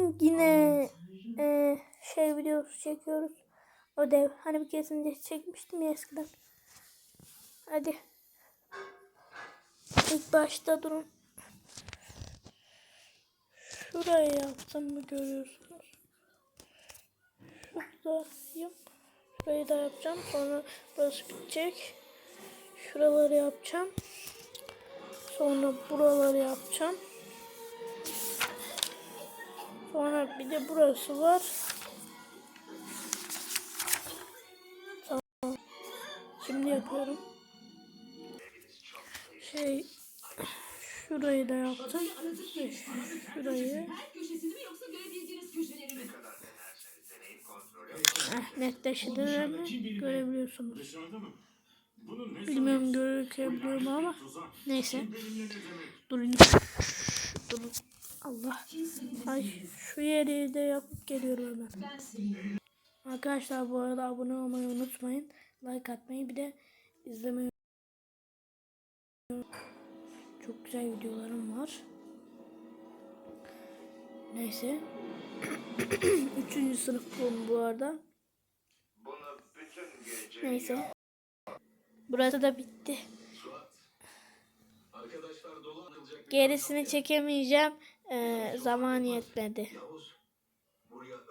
Bugün yine e, şey videosu çekiyoruz. Ödev. Hani bir kesince çekmiştim ya eskiden. Hadi. İlk başta durun. Şuraya yaptım mı görüyorsunuz? Şuradayım. Şurayı da yapacağım. Sonra burası bitecek. Şuraları yapacağım. Sonra buraları yapacağım. Sonra bir de burası var. Tamam. Şimdi yapıyorum. Şey şurayı da yaptım. Şurayı. Eh, netleştirir mi? Görebiliyorsunuz. Bilmiyorum gözükebiliyor mu ama. Neyse. Durun. Durun. Allah. Ay şu yeri de yapıp geliyorum hemen. Arkadaşlar bu arada abone olmayı unutmayın. Like atmayı bir de izlemeyi Çok güzel videolarım var. Neyse. Üçüncü sınıf bu bu arada. Neyse. Burası da bitti. Gerisini çekemeyeceğim zaman yetmedi.